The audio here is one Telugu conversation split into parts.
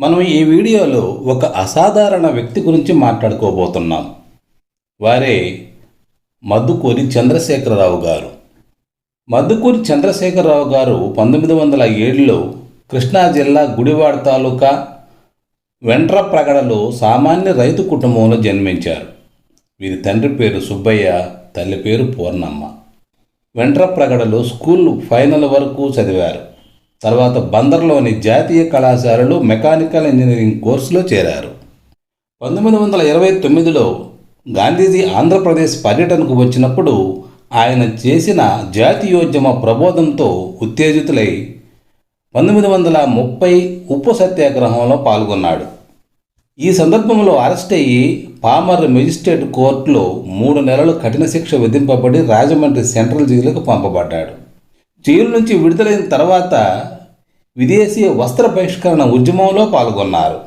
మనం ఈ వీడియోలో ఒక అసాధారణ వ్యక్తి గురించి మాట్లాడుకోబోతున్నాం. వారే మద్దుకూరి చంద్రశేఖరరావు గారు. మద్దుకూరి చంద్రశేఖరరావు గారు పంతొమ్మిది వందల ఏడులో కృష్ణా జిల్లా గుడివాడ తాలూకా వెంట్రప్రగడలో సామాన్య రైతు కుటుంబంలో జన్మించారు. వీరి తండ్రి పేరు సుబ్బయ్య తల్లి పేరు పూర్ణమ్మ. వెంట్రప్రగడలో స్కూల్ ఫైనల్ వరకు చదివారు. తర్వాత బందర్లోని జాతీయ కళాశాలలో మెకానికల్ ఇంజనీరింగ్ కోర్సులో చేరారు. పంతొమ్మిది వందల ఇరవై తొమ్మిదిలో గాంధీజీ ఆంధ్రప్రదేశ్ పర్యటనకు వచ్చినప్పుడు ఆయన చేసిన జాతీయోద్యమ ప్రబోధంతో ఉత్తేజితులై పంతొమ్మిది వందల ముప్పై ఉప్పు సత్యాగ్రహంలో పాల్గొన్నాడు. ఈ సందర్భంలో అరెస్ట్ అయ్యి పామర్ మెజిస్ట్రేట్ కోర్టులో మూడు నెలలు కఠిన శిక్ష విధింపబడి రాజమండ్రి సెంట్రల్ జైలుకు పంపబడ్డాడు. జైలు నుంచి విడుదలైన తర్వాత విదేశీ వస్త్ర బహిష్కరణ ఉద్యమంలో పాల్గొన్నారు.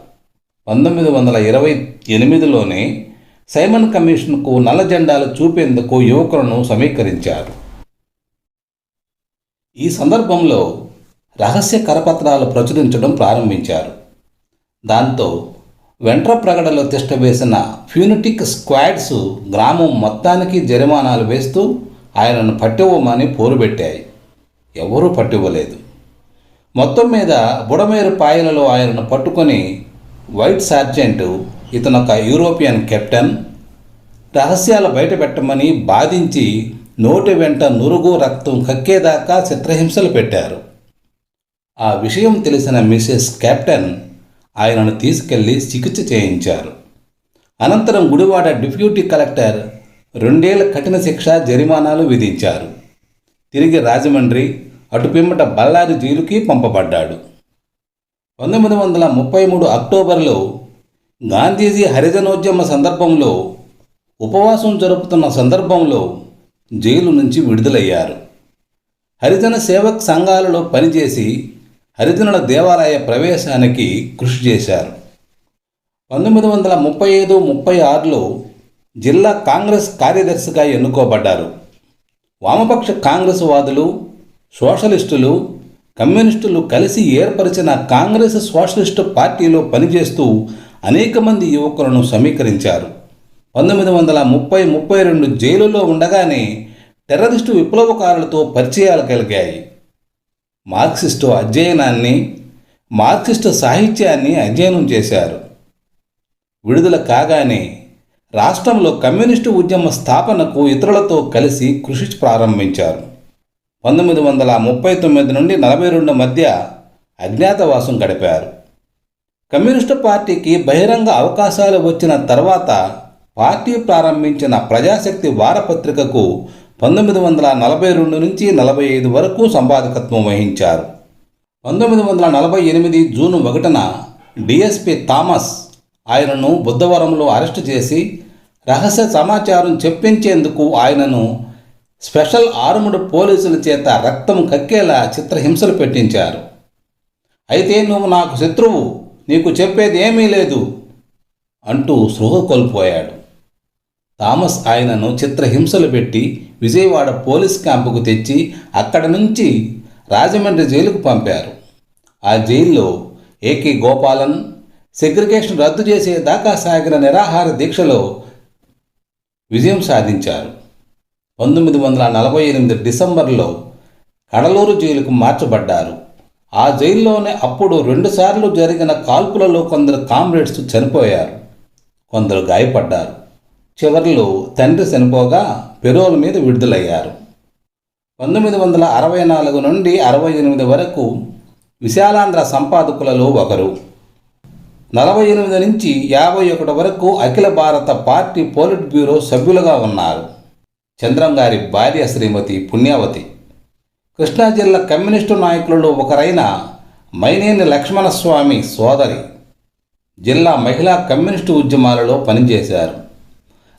పంతొమ్మిది వందల ఇరవై ఎనిమిదిలోనే సైమన్ కమిషన్కు నల్ల జెండాలు చూపేందుకు యువకులను సమీకరించారు. ఈ సందర్భంలో రహస్య కరపత్రాలు ప్రచురించడం ప్రారంభించారు. దాంతో వెంట్ర ప్రగడలో తిష్టవేసిన ఫ్యూనిటిక్ స్క్వాడ్స్ గ్రామం మొత్తానికి జరిమానాలు వేస్తూ ఆయనను పట్టివ్వమని పోరుబెట్టాయి. ఎవరూ పట్టివ్వలేదు. మొత్తం మీద బుడమేరు పాయలలో ఆయనను పట్టుకొని వైట్ సార్జెంట్ ఇతనొక యూరోపియన్ కెప్టెన్ రహస్యాలు బయటపెట్టమని బాధించి నోటి వెంట నురుగు రక్తం కక్కేదాకా చిత్రహింసలు పెట్టారు. ఆ విషయం తెలిసిన మిసెస్ కెప్టెన్ ఆయనను తీసుకెళ్ళి చికిత్స చేయించారు. అనంతరం గుడివాడ డిప్యూటీ కలెక్టర్ రెండేళ్ళ కఠిన శిక్ష జరిమానాలు విధించారు. తిరిగి రాజమండ్రి అటుపిమ్మట బళ్ళారి జైలుకి పంపబడ్డాడు. పంతొమ్మిది వందల ముప్పై మూడు అక్టోబర్లో గాంధీజీ హరిజనోద్యమ సందర్భంలో ఉపవాసం జరుపుతున్న సందర్భంలో జైలు నుంచి విడుదలయ్యారు. హరిజన సేవక్ సంఘాలలో పనిచేసి హరిజనుల దేవాలయ ప్రవేశానికి కృషి చేశారు. పంతొమ్మిది వందల ముప్పై ఐదు ముప్పై ఆరులో జిల్లా కాంగ్రెస్ కార్యదర్శిగా ఎన్నుకోబడ్డారు. వామపక్ష కాంగ్రెస్ వాదులు సోషలిస్టులు కమ్యూనిస్టులు కలిసి ఏర్పరిచిన కాంగ్రెస్ సోషలిస్టు పార్టీలో పనిచేస్తూ అనేక మంది యువకులను సమీకరించారు. పంతొమ్మిది వందల ముప్పై ముప్పై రెండు జైలులో ఉండగానే టెర్రరిస్టు విప్లవకారులతో పరిచయాలు కలిగాయి. మార్క్సిస్టు అధ్యయనాన్ని మార్క్సిస్టు సాహిత్యాన్ని అధ్యయనం చేశారు. విడుదల కాగానే రాష్ట్రంలో కమ్యూనిస్టు ఉద్యమ స్థాపనకు ఇతరులతో కలిసి కృషి ప్రారంభించారు. పంతొమ్మిది వందల ముప్పై తొమ్మిది నుండి నలభై రెండు మధ్య అజ్ఞాతవాసం గడిపారు. కమ్యూనిస్టు పార్టీకి బహిరంగ అవకాశాలు వచ్చిన తర్వాత పార్టీ ప్రారంభించిన ప్రజాశక్తి వారపత్రికకు పంతొమ్మిది వందల నలభై రెండు నుంచి నలభై ఐదు వరకు సంపాదకత్వం వహించారు. పంతొమ్మిది వందల నలభై ఎనిమిది జూన్ ఒకటిన డిఎస్పి థామస్ ఆయనను బుద్ధవరంలో అరెస్టు చేసి రహస్య సమాచారం చెప్పించేందుకు ఆయనను స్పెషల్ ఆర్ముడ్ పోలీసుల చేత రక్తం కక్కేలా చిత్రహింసలు పెట్టించారు. అయితే నువ్వు నాకు శత్రువు నీకు చెప్పేది ఏమీ లేదు అంటూ సృహ కోల్పోయాడు. థామస్ ఆయనను చిత్రహింసలు పెట్టి విజయవాడ పోలీస్ క్యాంపుకు తెచ్చి అక్కడ నుంచి రాజమండ్రి జైలుకు పంపారు. ఆ జైల్లో ఏకే గోపాలన్ సెగ్రిగేషన్ రద్దు చేసే దాకా సాగిన నిరాహార దీక్షలో విజయం సాధించారు. పంతొమ్మిది వందల నలభై ఎనిమిది డిసెంబర్లో కడలూరు జైలుకు మార్చబడ్డారు. ఆ జైల్లోనే అప్పుడు రెండుసార్లు జరిగిన కాల్పులలో కొందరు కామ్రేడ్స్ చనిపోయారు. కొందరు గాయపడ్డారు. చివరిలో తండ్రి చనిపోగా పెరోల్ మీద విడుదలయ్యారు. పంతొమ్మిది వందల అరవై నాలుగు నుండి అరవై ఎనిమిది వరకు విశాలాంధ్ర సంపాదకులలో ఒకరు. నలభై ఎనిమిది నుంచి యాభై ఒకటి వరకు అఖిల భారత పార్టీ పోలిట్ బ్యూరో సభ్యులుగా ఉన్నారు. చంద్రం గారి భార్య శ్రీమతి పుణ్యావతి. కృష్ణా జిల్లా కమ్యూనిస్టు నాయకులలో ఒకరైన మైనేని లక్ష్మణస్వామి సోదరి. జిల్లా మహిళా కమ్యూనిస్టు ఉద్యమాలలో పనిచేశారు.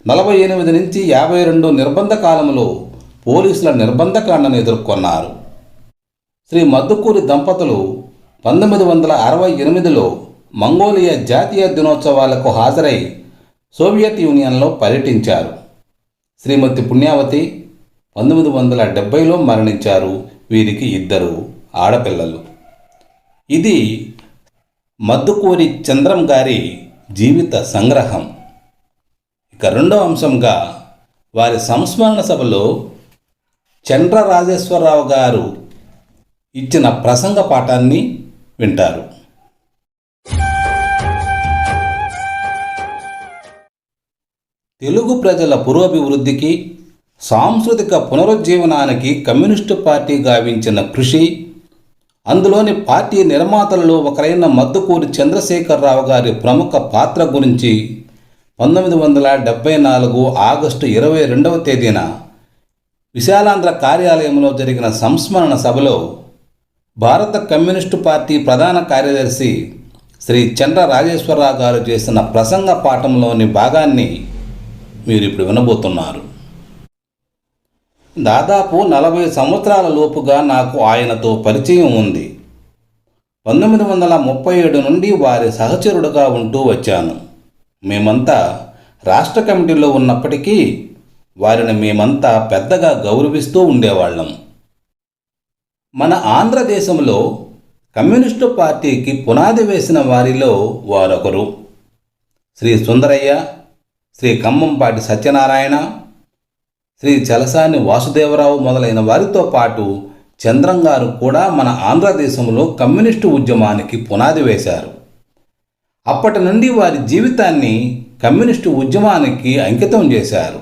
నలభై ఎనిమిది నుంచి యాభై రెండు నిర్బంధ కాలంలో పోలీసుల నిర్బంధకాండను ఎదుర్కొన్నారు. శ్రీ మద్దుకూరి దంపతులు పంతొమ్మిది వందల అరవై ఎనిమిదిలో మంగోలియా జాతీయ దినోత్సవాలకు హాజరై సోవియట్ యూనియన్లో పర్యటించారు. శ్రీమతి పుణ్యావతి పంతొమ్మిది వందల డెబ్బైలో మరణించారు. వీరికి ఇద్దరు ఆడపిల్లలు. ఇది మద్దుకూరి చంద్రం గారి జీవిత సంగ్రహం. ఇక రెండో అంశంగా వారి సంస్మరణ సభలో చంద్ర రాజేశ్వరరావు గారు ఇచ్చిన ప్రసంగ పాఠాన్ని వింటారు. తెలుగు ప్రజల పురోభివృద్ధికి సాంస్కృతిక పునరుజ్జీవనానికి కమ్యూనిస్టు పార్టీ గావించిన కృషి అందులోని పార్టీ నిర్మాతలలో ఒకరైన మద్దుకూరి చంద్రశేఖరరావు గారి ప్రముఖ పాత్ర గురించి పంతొమ్మిది వందల డెబ్బై నాలుగు ఆగస్టు ఇరవై రెండవ తేదీన విశాలాంధ్ర కార్యాలయంలో జరిగిన సంస్మరణ సభలో భారత కమ్యూనిస్టు పార్టీ ప్రధాన కార్యదర్శి శ్రీ చంద్ర రాజేశ్వరరావు గారు చేసిన ప్రసంగ పాఠంలోని భాగాన్ని మీరు ఇప్పుడు వినబోతున్నారు. దాదాపు నలభై సంవత్సరాల లోపుగా నాకు ఆయనతో పరిచయం ఉంది. పంతొమ్మిది వందల ముప్పై ఏడు నుండి వారి సహచరుడుగా ఉంటూ వచ్చాను. మేమంతా రాష్ట్ర కమిటీలో ఉన్నప్పటికీ వారిని మేమంతా పెద్దగా గౌరవిస్తూ ఉండేవాళ్ళం. మన ఆంధ్రదేశంలో కమ్యూనిస్టు పార్టీకి పునాది వేసిన వారిలో వారొకరు శ్రీ సుందరయ్య శ్రీ కమ్మంపాటి సత్యనారాయణ శ్రీ చలసాని వాసుదేవరావు మొదలైన వారితో పాటు చంద్రం గారు కూడా మన ఆంధ్రదేశంలో కమ్యూనిస్టు ఉద్యమానికి పునాది వేశారు. అప్పటి నుండి వారి జీవితాన్ని కమ్యూనిస్టు ఉద్యమానికి అంకితం చేశారు.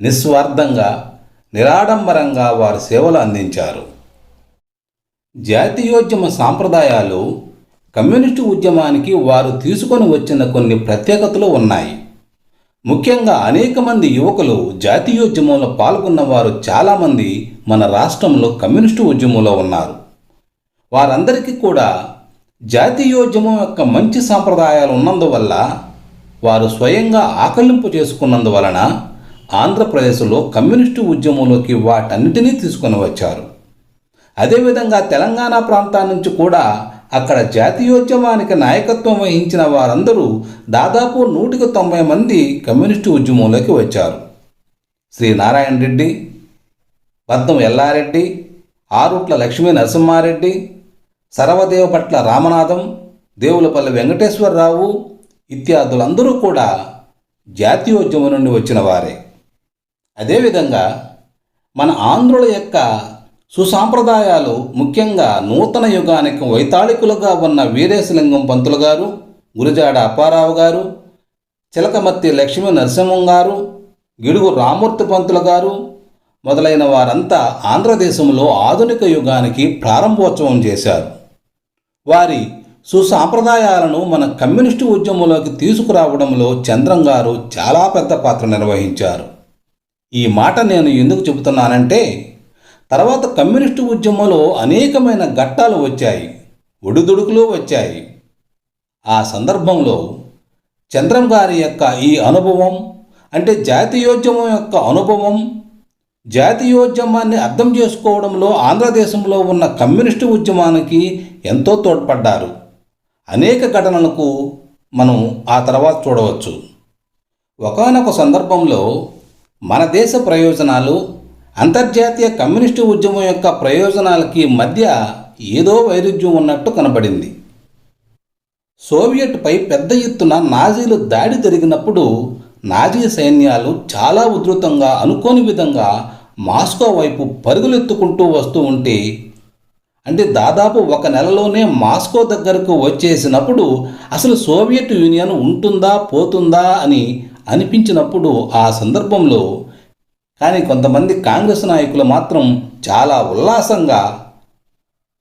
నిస్వార్థంగా నిరాడంబరంగా వారు సేవలు అందించారు. జాతీయోద్యమ సాంప్రదాయాలు కమ్యూనిస్టు ఉద్యమానికి వారు తీసుకొని వచ్చిన కొన్ని ప్రత్యేకతలు ఉన్నాయి. ముఖ్యంగా అనేక మంది యువకులు జాతీయోద్యమంలో పాల్గొన్న వారు చాలామంది మన రాష్ట్రంలో కమ్యూనిస్టు ఉద్యమంలో ఉన్నారు. వారందరికీ కూడా జాతీయోద్యమం యొక్క మంచి సాంప్రదాయాలు ఉన్నందువల్ల వారు స్వయంగా ఆకలింపు చేసుకున్నందువలన ఆంధ్రప్రదేశ్లో కమ్యూనిస్టు ఉద్యమంలోకి వాటన్నిటినీ తీసుకొని వచ్చారు. అదేవిధంగా తెలంగాణ ప్రాంతాల నుంచి కూడా అక్కడ జాతీయోద్యమానికి నాయకత్వం వహించిన వారందరూ దాదాపు నూటికి తొంభై మంది కమ్యూనిస్టు ఉద్యమంలోకి వచ్చారు. శ్రీ నారాయణ రెడ్డి పద్మం ఎల్లారెడ్డి ఆరుట్ల లక్ష్మీ నరసింహారెడ్డి సర్వదేవపట్ల రామనాథం దేవులపల్లి వెంకటేశ్వరరావు ఇత్యాదులందరూ కూడా జాతీయోద్యమం నుండి వచ్చిన వారే. అదేవిధంగా మన ఆంధ్రుల యొక్క సుసాంప్రదాయాలు ముఖ్యంగా నూతన యుగానికి వైతాళికులుగా ఉన్న వీరేశలింగం పంతులు గారు గురిజాడ అప్పారావు గారు చిలకమత్తి లక్ష్మీ నరసింహం గారు గిడుగు రామూర్తి పంతులు గారు మొదలైన వారంతా ఆంధ్రదేశంలో ఆధునిక యుగానికి ప్రారంభోత్సవం చేశారు. వారి సుసాంప్రదాయాలను మన కమ్యూనిస్టు ఉద్యమంలోకి తీసుకురావడంలో చంద్రం గారు చాలా పెద్ద పాత్ర నిర్వహించారు. ఈ మాట నేను ఎందుకు చెబుతున్నానంటే తర్వాత కమ్యూనిస్టు ఉద్యమంలో అనేకమైన ఘట్టాలు వచ్చాయి ఒడిదుడుకులు వచ్చాయి. ఆ సందర్భంలో చంద్రం గారి యొక్క ఈ అనుభవం అంటే జాతీయోద్యమం యొక్క అనుభవం జాతీయోద్యమాన్ని అర్థం చేసుకోవడంలో ఆంధ్రదేశంలో ఉన్న కమ్యూనిస్టు ఉద్యమానికి ఎంతో తోడ్పడ్డారు. అనేక ఘటనలకు మనం ఆ తర్వాత చూడవచ్చు. ఒకనొక సందర్భంలో మన దేశ ప్రయోజనాలు అంతర్జాతీయ కమ్యూనిస్టు ఉద్యమం యొక్క ప్రయోజనాలకి మధ్య ఏదో వైరుధ్యం ఉన్నట్టు కనబడింది. సోవియట్పై పెద్ద ఎత్తున నాజీలు దాడి జరిగినప్పుడు నాజీ సైన్యాలు చాలా ఉధృతంగా అనుకోని విధంగా మాస్కో వైపు పరుగులెత్తుకుంటూ వస్తూ ఉంటే అంటే దాదాపు ఒక నెలలోనే మాస్కో దగ్గరకు వచ్చేసినప్పుడు అసలు సోవియట్ యూనియన్ ఉంటుందా పోతుందా అని అనిపించినప్పుడు ఆ సందర్భంలో కానీ కొంతమంది కాంగ్రెస్ నాయకులు మాత్రం చాలా ఉల్లాసంగా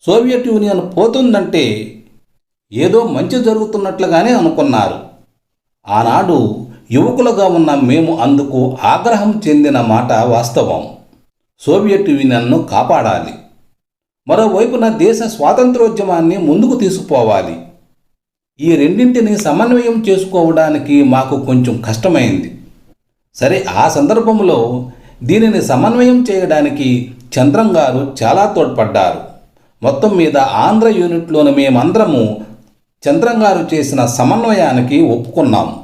సోవియట్ యూనియన్ పోతుందంటే ఏదో మంచి జరుగుతున్నట్లుగానే అనుకున్నారు. ఆనాడు యువకులుగా ఉన్న మేము అందుకు ఆగ్రహం చెందిన మాట వాస్తవం. సోవియట్ యూనియన్ను కాపాడాలి. మరోవైపున దేశ స్వాతంత్రోద్యమాన్ని ముందుకు తీసుకుపోవాలి. ఈ రెండింటిని సమన్వయం చేసుకోవడానికి మాకు కొంచెం కష్టమైంది. సరే ఆ సందర్భంలో దీనిని సమన్వయం చేయడానికి చంద్రం గారు చాలా తోడ్పడ్డారు. మొత్తం మీద ఆంధ్ర యూనిట్లోని మేమందరము చంద్రం గారు చేసిన సమన్వయానికి ఒప్పుకున్నాము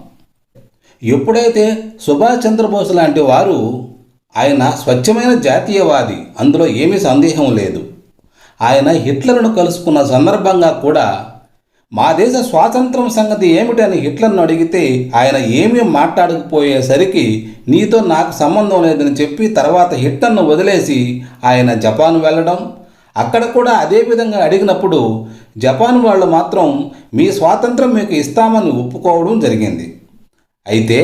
ఎప్పుడైతే సుభాష్ చంద్రబోస్ లాంటి వారు ఆయన స్వచ్ఛమైన జాతీయవాది అందులో ఏమీ సందేహం లేదు. ఆయన హిట్లర్ను కలుసుకున్న సందర్భంగా కూడా మా దేశ స్వాతంత్రం సంగతి ఏమిటని హిట్లర్ను అడిగితే ఆయన ఏమీ మాట్లాడకపోయేసరికి నీతో నాకు సంబంధం లేదని చెప్పి తర్వాత హిట్లర్ను వదిలేసి ఆయన జపాన్ వెళ్ళడం. అక్కడ కూడా అదే విధంగా అడిగినప్పుడు జపాన్ వాళ్ళు మాత్రం మీ స్వాతంత్రం మీకు ఇస్తామని ఒప్పుకోవడం జరిగింది. అయితే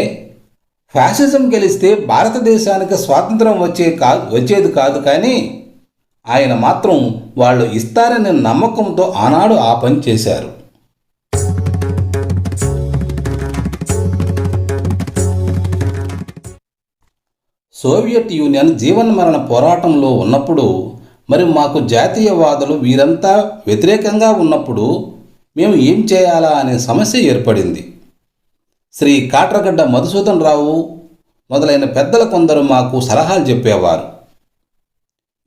ఫ్యాసిజం గెలిస్తే భారతదేశానికి స్వాతంత్రం వచ్చే కా వచ్చేది కాదు కానీ ఆయన మాత్రం వాళ్ళు ఇస్తారనే నమ్మకంతో ఆనాడు ఆ పని చేశారు. సోవియట్ యూనియన్ జీవన్మరణ పోరాటంలో ఉన్నప్పుడు మరి మాకు జాతీయవాదులు వీరంతా వ్యతిరేకంగా ఉన్నప్పుడు మేము ఏం చేయాలా అనే సమస్య ఏర్పడింది. శ్రీ కాట్రగడ్డ మధుసూదన్ రావు మొదలైన పెద్దల కొందరు మాకు సలహాలు చెప్పేవారు.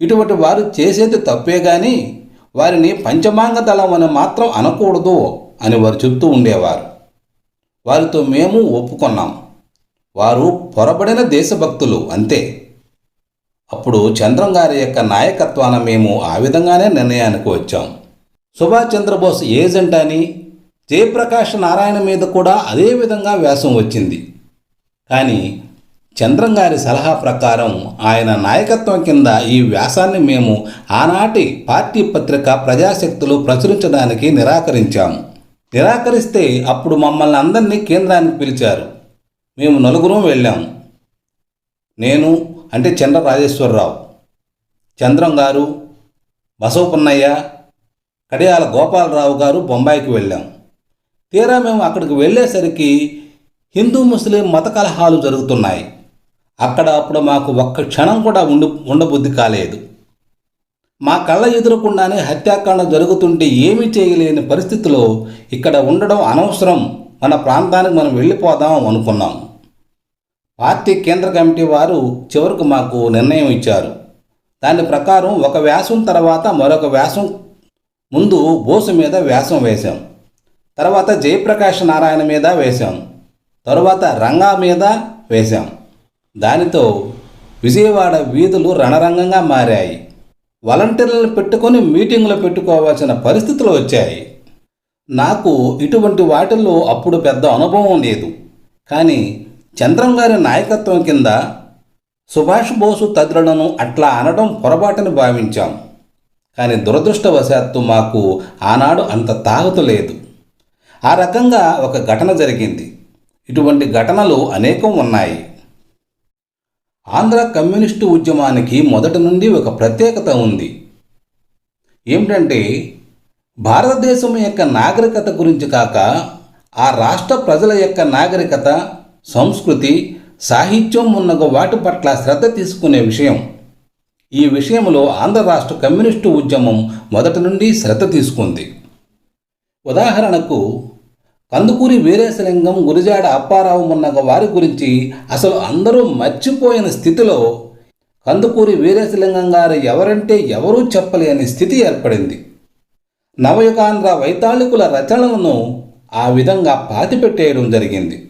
ఇటువంటి వారు చేసేది తప్పే కానీ వారిని పంచమాంగ దళం అని మాత్రం అనకూడదు అని వారు చెప్తూ ఉండేవారు. వారితో మేము ఒప్పుకున్నాం. వారు పొరబడిన దేశభక్తులు అంతే. అప్పుడు చంద్రం గారి యొక్క నాయకత్వాన మేము ఆ విధంగానే నిర్ణయానికి వచ్చాం. సుభాష్ చంద్రబోస్ ఏజెంట్ అని జయప్రకాష్ నారాయణ మీద కూడా అదే విధంగా వ్యాసం వచ్చింది. కానీ చంద్రం గారి సలహా ప్రకారం ఆయన నాయకత్వం కింద ఈ వ్యాసాన్ని మేము ఆనాటి పార్టీ పత్రిక ప్రజాశక్తులు ప్రచురించడానికి నిరాకరించాము. నిరాకరిస్తే అప్పుడు మమ్మల్ని అందరినీ కేంద్రానికి పిలిచారు. మేము నలుగురం వెళ్ళాము నేను అంటే చంద్ర రాజేశ్వరరావు చంద్రం గారు బసవపున్నయ్య కడియాల గోపాలరావు గారు బొంబాయికి వెళ్ళాం. తీరా మేము అక్కడికి వెళ్ళేసరికి హిందూ ముస్లిం మత కలహాలు జరుగుతున్నాయి. అక్కడ అప్పుడు మాకు ఒక్క క్షణం కూడా ఉండు ఉండబుద్ధి కాలేదు. మా కళ్ళ ఎదురకుండానే హత్యాకాండ జరుగుతుంటే ఏమీ చేయలేని పరిస్థితిలో ఇక్కడ ఉండడం అనవసరం. మన ప్రాంతానికి మనం వెళ్ళిపోదాం అనుకున్నాం. పార్టీ కేంద్ర కమిటీ వారు చివరకు మాకు నిర్ణయం ఇచ్చారు. దాని ప్రకారం ఒక వ్యాసం తర్వాత మరొక వ్యాసం ముందు బోసు మీద వ్యాసం వేశాం. తర్వాత జయప్రకాష్ నారాయణ మీద వేశాం. తరువాత రంగా మీద వేశాం. దానితో విజయవాడ వీధులు రణరంగంగా మారాయి. వాలంటీర్లను పెట్టుకొని మీటింగులు పెట్టుకోవాల్సిన పరిస్థితులు వచ్చాయి. నాకు ఇటువంటి వాటిల్లో అప్పుడు పెద్ద అనుభవం లేదు. కానీ చంద్రం గారి నాయకత్వం కింద సుభాష్ బోసు తదిలను అట్లా అనడం పొరపాటుని భావించాం. కానీ దురదృష్టవశాత్తు మాకు ఆనాడు అంత తాగుత లేదు. ఆ రకంగా ఒక ఘటన జరిగింది. ఇటువంటి ఘటనలు అనేకం ఉన్నాయి. ఆంధ్ర కమ్యూనిస్టు ఉద్యమానికి మొదటి నుండి ఒక ప్రత్యేకత ఉంది. ఏమిటంటే భారతదేశం యొక్క నాగరికత గురించి కాక ఆ రాష్ట్ర ప్రజల యొక్క నాగరికత సంస్కృతి సాహిత్యం ఉన్న వాటి పట్ల శ్రద్ధ తీసుకునే విషయం. ఈ విషయంలో ఆంధ్ర రాష్ట్ర కమ్యూనిస్టు ఉద్యమం మొదటి నుండి శ్రద్ధ తీసుకుంది. ఉదాహరణకు కందుకూరి వీరేశలింగం గురిజాడ అప్పారావు మున్నగ వారి గురించి అసలు అందరూ మర్చిపోయిన స్థితిలో కందుకూరి వీరేశలింగం గారు ఎవరంటే ఎవరూ చెప్పలేని స్థితి ఏర్పడింది. నవయుగాంధ్ర వైతాళికుల రచనలను ఆ విధంగా పాతిపెట్టేయడం జరిగింది.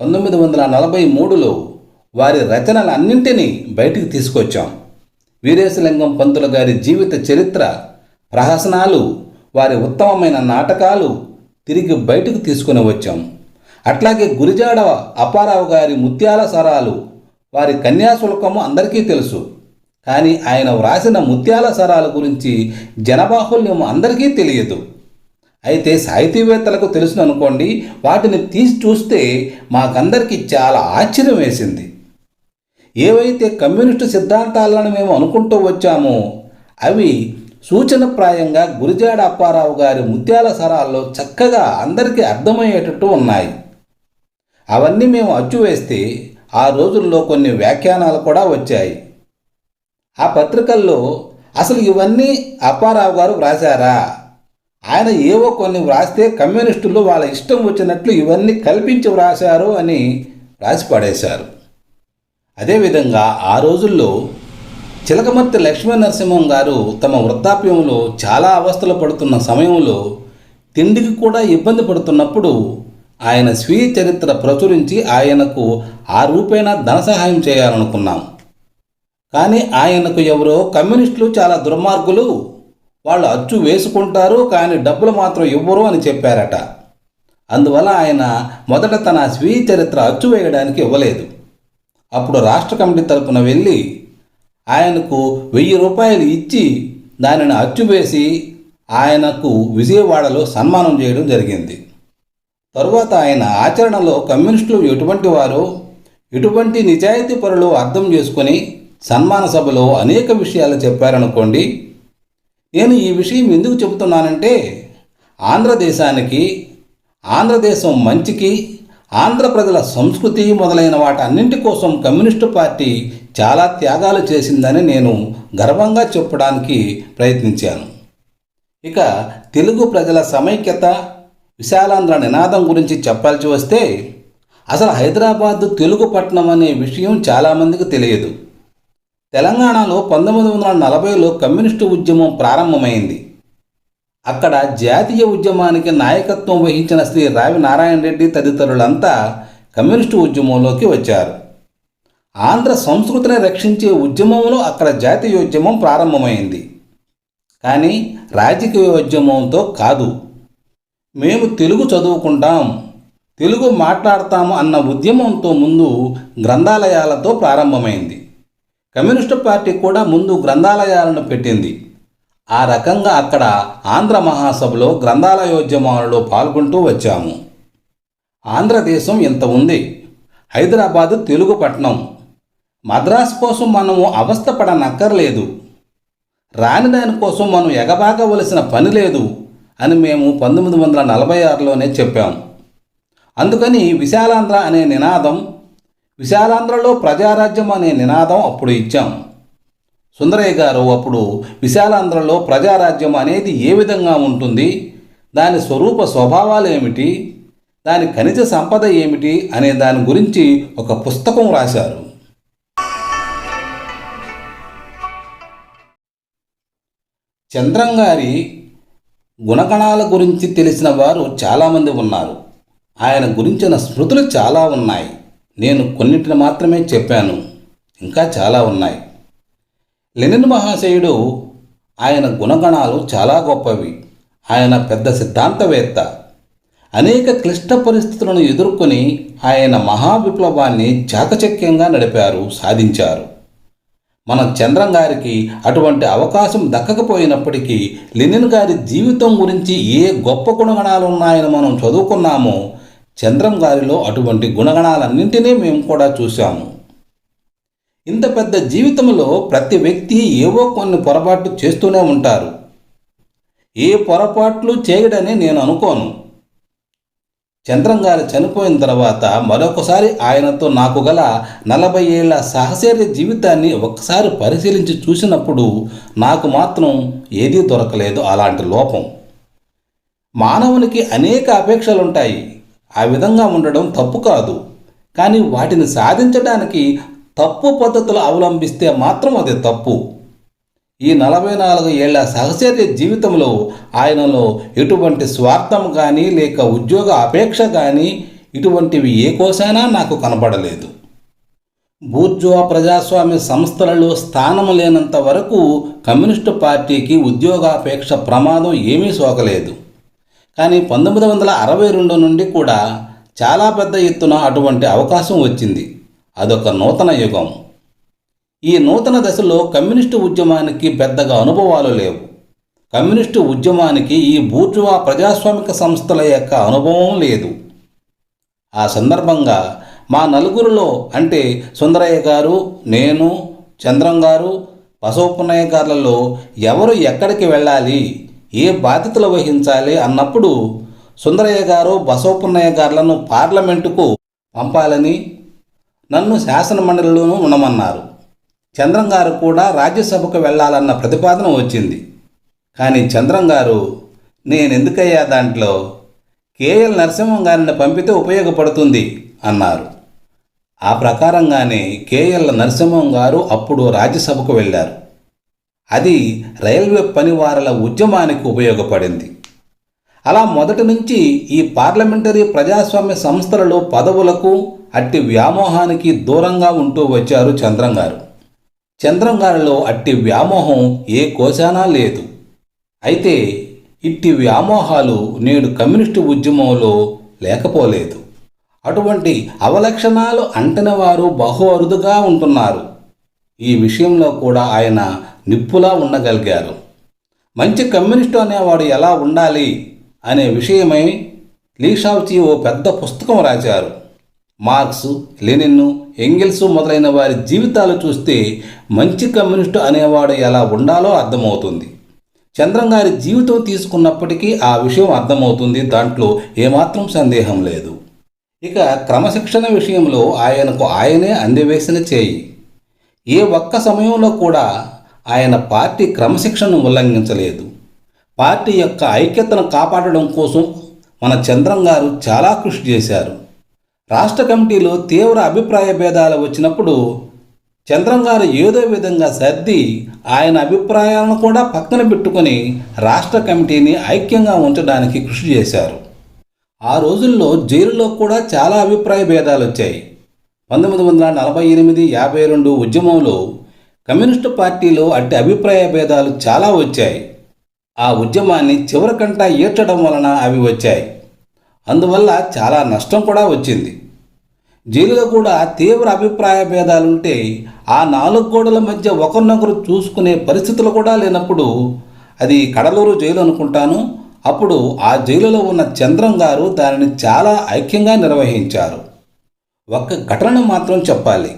పంతొమ్మిది వందల నలభై మూడులో వారి రచనలన్నింటినీ బయటికి తీసుకొచ్చాం. వీరేశలింగం పంతుల గారి జీవిత చరిత్ర ప్రహసనాలు వారి ఉత్తమమైన నాటకాలు తిరిగి బయటకు తీసుకుని వచ్చాం. అట్లాగే గురిజాడ అప్పారావు గారి ముత్యాల సరాలు వారి కన్యాశుల్కము అందరికీ తెలుసు. కానీ ఆయన వ్రాసిన ముత్యాల సరాల గురించి జనబాహుల్యం అందరికీ తెలియదు. అయితే సాహితీవేత్తలకు తెలుసు అనుకోండి వాటిని తీసి చూస్తే మాకందరికీ చాలా ఆశ్చర్యం వేసింది. ఏవైతే కమ్యూనిస్టు సిద్ధాంతాలను మేము అనుకుంటూ వచ్చామో అవి సూచనప్రాయంగా గురిజాడ అప్పారావు గారి ముత్యాల సరాల్లో చక్కగా అందరికీ అర్థమయ్యేటట్టు ఉన్నాయి. అవన్నీ మేము అచ్చు వేస్తే ఆ రోజుల్లో కొన్ని వ్యాఖ్యానాలు కూడా వచ్చాయి. ఆ పత్రికల్లో అసలు ఇవన్నీ అప్పారావు గారు వ్రాసారా ఆయన ఏవో కొన్ని వ్రాస్తే కమ్యూనిస్టులు వాళ్ళ ఇష్టం వచ్చినట్లు ఇవన్నీ కల్పించి వ్రాశారు అని రాసి పడేశారు. అదేవిధంగా ఆ రోజుల్లో చిలకమర్తి లక్ష్మీ నరసింహం గారు తమ వృద్ధాప్యంలో చాలా అవస్థలు పడుతున్న సమయంలో తిండికి కూడా ఇబ్బంది పడుతున్నప్పుడు ఆయన స్వీయ చరిత్ర ప్రచురించి ఆయనకు ఆ రూపేణా ధన సహాయం చేయాలనుకున్నాం. కానీ ఆయనకు ఎవరో కమ్యూనిస్టులు చాలా దుర్మార్గులు. వాళ్ళు అచ్చు వేసుకుంటారు కానీ డబ్బులు మాత్రం ఇవ్వరు అని చెప్పారట. అందువల్ల ఆయన మొదట తన స్వీయ చరిత్ర అచ్చు వేయడానికి ఇవ్వలేదు. అప్పుడు రాష్ట్ర కమిటీ తరపున వెళ్ళి ఆయనకు వెయ్యి రూపాయలు ఇచ్చి దానిని అచ్చు వేసి ఆయనకు విజయవాడలో సన్మానం చేయడం జరిగింది. తరువాత ఆయన ఆచరణలో కమ్యూనిస్టులు ఎటువంటి వారో ఎటువంటి నిజాయితీ పరులు అర్థం చేసుకొని సన్మాన సభలో అనేక విషయాలు చెప్పారనుకోండి నేను ఈ విషయం ఎందుకు చెబుతున్నానంటే ఆంధ్రదేశానికి ఆంధ్రదేశం మంచికి ఆంధ్ర ప్రజల సంస్కృతి మొదలైన వాటన్నింటి కోసం కమ్యూనిస్టు పార్టీ చాలా త్యాగాలు చేసిందని నేను గర్వంగా చెప్పడానికి ప్రయత్నించాను. ఇక తెలుగు ప్రజల సమైక్యత విశాలాంధ్ర నినాదం గురించి చెప్పాల్సి వస్తే అసలు హైదరాబాద్ తెలుగు పట్టణం అనే విషయం చాలామందికి తెలియదు. తెలంగాణలో పంతొమ్మిది వందల నలభైలో కమ్యూనిస్టు ఉద్యమం ప్రారంభమైంది. అక్కడ జాతీయ ఉద్యమానికి నాయకత్వం వహించిన శ్రీ రావి నారాయణ రెడ్డి తదితరులంతా కమ్యూనిస్టు ఉద్యమంలోకి వచ్చారు. ఆంధ్ర సంస్కృతిని రక్షించే ఉద్యమంలో అక్కడ జాతీయోద్యమం ప్రారంభమైంది. కానీ రాజకీయోద్యమంతో కాదు. మేము తెలుగు చదువుకుంటాం తెలుగు మాట్లాడతాము అన్న ఉద్యమంతో ముందు గ్రంథాలయాలతో ప్రారంభమైంది. కమ్యూనిస్టు పార్టీ కూడా ముందు గ్రంథాలయాలను పెట్టింది. ఆ రకంగా అక్కడ ఆంధ్ర మహాసభలో గ్రంథాలయోద్యమాలలో పాల్గొంటూ వచ్చాము. ఆంధ్రదేశం ఇంత ఉంది. హైదరాబాదు తెలుగు పట్టణం మద్రాసు కోసం మనము అవస్థపడనక్కర్లేదు. రాని దానికోసం మనం ఎగబాగవలసిన పని లేదు అని మేము పంతొమ్మిది వందల నలభై ఆరులోనే చెప్పాం. అందుకని విశాలాంధ్ర అనే నినాదం విశాలాంధ్రలో ప్రజారాజ్యం అనే నినాదం అప్పుడు ఇచ్చాం. సుందరయ్య గారు అప్పుడు విశాలాంధ్రలో ప్రజారాజ్యం అనేది ఏ విధంగా ఉంటుంది? దాని స్వరూప స్వభావాలు ఏమిటి? దాని ఖనిజ సంపద ఏమిటి? అనే దాని గురించి ఒక పుస్తకం రాశారు. చంద్రం గారి గుణగణాల గురించి తెలిసిన వారు చాలామంది ఉన్నారు. ఆయన గురించిన స్మృతులు చాలా ఉన్నాయి. నేను కొన్నిటిని మాత్రమే చెప్పాను. ఇంకా చాలా ఉన్నాయి. లెనిన్ మహాశయుడు ఆయన గుణగణాలు చాలా గొప్పవి. ఆయన పెద్ద సిద్ధాంతవేత్త. అనేక క్లిష్ట పరిస్థితులను ఎదుర్కొని ఆయన మహా విప్లవాన్ని చాకచక్యంగా నడిపారు సాధించారు. మన చంద్రం గారికి అటువంటి అవకాశం దక్కకపోయినప్పటికీ లెనిన్ గారి జీవితం గురించి ఏ గొప్ప గుణగణాలు ఉన్నాయని మనం చదువుకున్నామో చంద్రం గారిలో అటువంటి గుణగణాలన్నింటినీ మేము కూడా చూశాము. ఇంత పెద్ద జీవితంలో ప్రతి వ్యక్తి ఏవో కొన్ని పొరపాట్లు చేస్తూనే ఉంటారు. ఏ పొరపాట్లు చేయడని నేను అనుకోను. చంద్రం గారు చనిపోయిన తర్వాత మరొకసారి ఆయనతో నాకు గల నలభై ఏళ్ళ సహచర్య జీవితాన్ని ఒక్కసారి పరిశీలించి చూసినప్పుడు నాకు మాత్రం ఏదీ దొరకలేదు అలాంటి లోపం. మానవునికి అనేక అపేక్షలుంటాయి. ఆ విధంగా ఉండడం తప్పు కాదు. కానీ వాటిని సాధించడానికి తప్పు పద్ధతులు అవలంబిస్తే మాత్రం అది తప్పు. ఈ నలభై నాలుగు ఏళ్ళ సహచర్య జీవితంలో ఆయనలో ఎటువంటి స్వార్థం కానీ లేక ఉద్యోగ అపేక్ష కానీ ఇటువంటివి ఏ కోసైనా నాకు కనపడలేదు బూర్జువా ప్రజాస్వామ్య సంస్థలలో స్థానం లేనంత వరకు కమ్యూనిస్టు పార్టీకి ఉద్యోగాపేక్ష ప్రమాదం ఏమీ సోకలేదు. కానీ పంతొమ్మిది వందల అరవై రెండు నుండి కూడా చాలా పెద్ద ఎత్తున అటువంటి అవకాశం వచ్చింది. అదొక నూతన యుగం. ఈ నూతన దశలో కమ్యూనిస్టు ఉద్యమానికి పెద్దగా అనుభవాలు లేవు. కమ్యూనిస్టు ఉద్యమానికి ఈ బూర్జువా ప్రజాస్వామిక సంస్థల యొక్క అనుభవం లేదు. ఆ సందర్భంగా మా నలుగురిలో అంటే సుందరయ్య గారు నేను చంద్రం గారు బసవపున్నయ్య గారులలో ఎవరు ఎక్కడికి వెళ్ళాలి? ఏ బాధ్యతలు వహించాలి అన్నప్పుడు సుందరయ్య గారు బసవపున్నయ్య గారులను పార్లమెంటుకు పంపాలని నన్ను శాసనమండలిలోనూ ఉండమన్నారు. చంద్రం గారు కూడా రాజ్యసభకు వెళ్ళాలన్న ప్రతిపాదన వచ్చింది. కానీ చంద్రం గారు నేనెందుకయ్యా దాంట్లో? కేఎల్ నరసింహం గారిని పంపితే ఉపయోగపడుతుంది అన్నారు. ఆ ప్రకారంగానే కేఎల్ నరసింహం గారు అప్పుడు రాజ్యసభకు వెళ్ళారు. అది రైల్వే పనివారుల ఉద్యమానికి ఉపయోగపడింది. అలా మొదటి నుంచి ఈ పార్లమెంటరీ ప్రజాస్వామ్య సంస్థలలో పదవులకు అట్టి వ్యామోహానికి దూరంగా ఉంటూ వచ్చారు చంద్రం గారు. చంద్రం గారిలో అట్టి వ్యామోహం ఏ కోశానా లేదు. అయితే ఇట్టి వ్యామోహాలు నేడు కమ్యూనిస్టు ఉద్యమంలో లేకపోలేదు. అటువంటి అవలక్షణాలు అంటని వారు బహు అరుదుగా ఉంటున్నారు. ఈ విషయంలో కూడా ఆయన నిప్పులా ఉండగలిగారు. మంచి కమ్యూనిస్టు అనేవాడు ఎలా ఉండాలి అనే విషయమై లీషావ్చి ఓ పెద్ద పుస్తకం రాశారు. మార్క్స్ లెనిన్ ఎంగిల్స్ మొదలైన వారి జీవితాలు చూస్తే మంచి కమ్యూనిస్టు అనేవాడు ఎలా ఉండాలో అర్థమవుతుంది. చంద్రం గారి జీవితం తీసుకున్నప్పటికీ ఆ విషయం అర్థమవుతుంది. దాంట్లో ఏమాత్రం సందేహం లేదు. ఇక క్రమశిక్షణ విషయంలో ఆయనకు ఆయనే అందివేసిన చేయి. ఏ ఒక్క సమయంలో కూడా ఆయన పార్టీ క్రమశిక్షణను ఉల్లంఘించలేదు. పార్టీ యొక్క ఐక్యతను కాపాడడం కోసం మన చంద్రం గారు చాలా కృషి చేశారు. రాష్ట్ర కమిటీలో తీవ్ర అభిప్రాయ భేదాలు వచ్చినప్పుడు చంద్రం గారు ఏదో విధంగా సర్ది ఆయన అభిప్రాయాలను కూడా పక్కన పెట్టుకొని రాష్ట్ర కమిటీని ఐక్యంగా ఉంచడానికి కృషి చేశారు. ఆ రోజుల్లో జైలులో కూడా చాలా అభిప్రాయ భేదాలు వచ్చాయి. పంతొమ్మిది వందల నలభై ఎనిమిది యాభై రెండు ఉద్యమంలో కమ్యూనిస్టు పార్టీలో అట్టి అభిప్రాయ భేదాలు చాలా వచ్చాయి. ఆ ఉద్యమాన్ని చివరికంటా ఈడ్చడం వలన అవి వచ్చాయి. అందువల్ల చాలా నష్టం కూడా వచ్చింది. జైలులో కూడా తీవ్ర అభిప్రాయ భేదాలుంటే ఆ నాలుగు గోడల మధ్య ఒకరినొకరు చూసుకునే పరిస్థితులు కూడా లేనప్పుడు అది కడలూరు జైలు అనుకుంటాను. అప్పుడు ఆ జైలులో ఉన్న చంద్రం గారు దానిని చాలా ఐక్యంగా నిర్వహించారు. ఒక్క ఘటనను మాత్రం చెప్పాలి.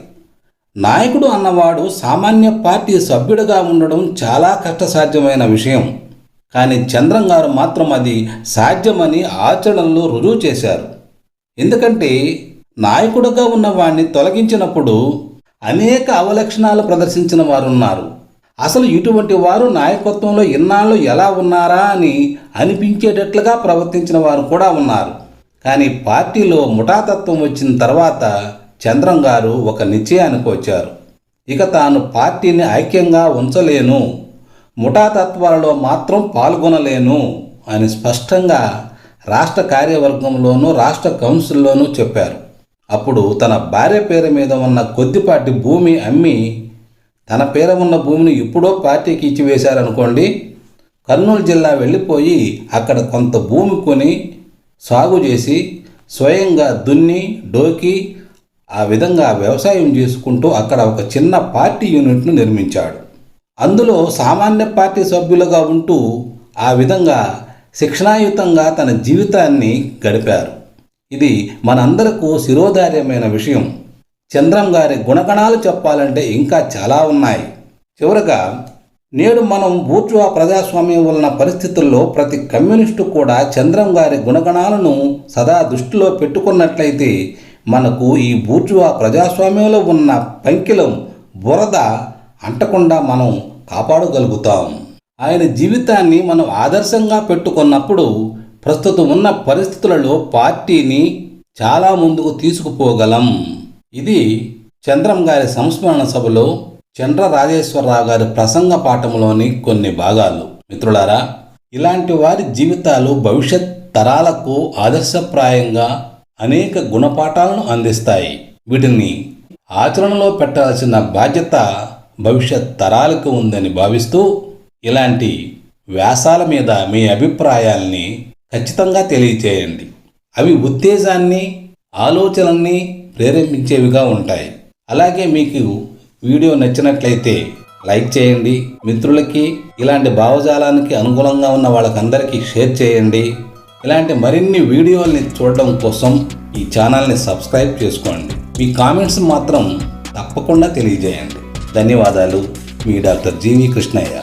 నాయకుడు అన్నవాడు సామాన్య పార్టీ సభ్యుడిగా ఉండడం చాలా కష్టసాధ్యమైన విషయం. కానీ చంద్రం గారు మాత్రం అది సాధ్యమని ఆచరణలో రుజువు చేశారు. ఎందుకంటే నాయకుడుగా ఉన్న తొలగించినప్పుడు అనేక అవలక్షణాలు ప్రదర్శించిన వారు ఉన్నారు అసలు ఇటువంటి వారు నాయకత్వంలో ఇన్నాళ్ళు ఎలా ఉన్నారా అని అనిపించేటట్లుగా ప్రవర్తించిన వారు కూడా ఉన్నారు. కానీ పార్టీలో ముఠాతత్వం వచ్చిన తర్వాత చంద్రం గారు ఒక నిశ్చయానికి వచ్చారు. ఇక తాను పార్టీని ఐక్యంగా ఉంచలేను. ముఠాతత్వాలలో మాత్రం పాల్గొనలేను అని స్పష్టంగా రాష్ట్ర కార్యవర్గంలోనూ రాష్ట్ర కౌన్సిల్లోనూ చెప్పారు. అప్పుడు తన భార్య పేరు మీద ఉన్న కొద్దిపాటి భూమి అమ్మి తన పేర ఉన్న భూమిని ఎప్పుడో పార్టీకి ఇచ్చివేశారనుకోండి కర్నూలు జిల్లా వెళ్ళిపోయి అక్కడ కొంత భూమి కొని సాగు చేసి స్వయంగా దున్ని డోకి ఆ విధంగా వ్యవసాయం చేసుకుంటూ అక్కడ ఒక చిన్న పార్టీ యూనిట్ను నిర్మించాడు. అందులో సామాన్య పార్టీ సభ్యులుగా ఉంటూ ఆ విధంగా శిక్షణాయుతంగా తన జీవితాన్ని గడిపారు. ఇది మనందరకు శిరోధార్యమైన విషయం. చంద్రం గారి గుణగణాలు చెప్పాలంటే ఇంకా చాలా ఉన్నాయి. చివరగా నేడు మనం బూర్జువా ప్రజాస్వామ్యం వలన పరిస్థితుల్లో ప్రతి కమ్యూనిస్టు కూడా చంద్రం గారి గుణగణాలను సదా దృష్టిలో పెట్టుకున్నట్లయితే మనకు ఈ బూర్జువా ప్రజాస్వామ్యంలో ఉన్న పంకిలం బురద అంటకుండా మనం కాపాడగలుగుతాం. ఆయన జీవితాన్ని మనం ఆదర్శంగా పెట్టుకున్నప్పుడు ప్రస్తుతం ఉన్న పరిస్థితులలో పార్టీని చాలా ముందుకు తీసుకుపోగలం. ఇది చంద్రం గారి సంస్మరణ సభలో చంద్ర రాజేశ్వరరావు గారి ప్రసంగ పాఠంలోని కొన్ని భాగాలు. మిత్రులారా ఇలాంటి వారి జీవితాలు భవిష్యత్ తరాలకు ఆదర్శప్రాయంగా అనేక గుణపాఠాలను అందిస్తాయి. వీటిని ఆచరణలో పెట్టాల్సిన బాధ్యత భవిష్యత్ తరాలకు ఉందని భావిస్తూ ఇలాంటి వ్యాసాల మీద మీ అభిప్రాయాల్ని ఖచ్చితంగా తెలియచేయండి. అవి ఉత్తేజాన్ని ఆలోచనల్ని ప్రేరేపించేవిగా ఉంటాయి. అలాగే మీకు వీడియో నచ్చినట్లయితే లైక్ చేయండి. మిత్రులకి ఇలాంటి భావజాలానికి అనుగుణంగా ఉన్న వాళ్ళకందరికీ షేర్ చేయండి. ఇలాంటి మరిన్ని వీడియోల్ని చూడడం కోసం ఈ ఛానల్ని సబ్స్క్రైబ్ చేసుకోండి. మీ కామెంట్స్ మాత్రం తప్పకుండా తెలియజేయండి. ధన్యవాదాలు. మీ డాక్టర్ జీవి కృష్ణయ్య.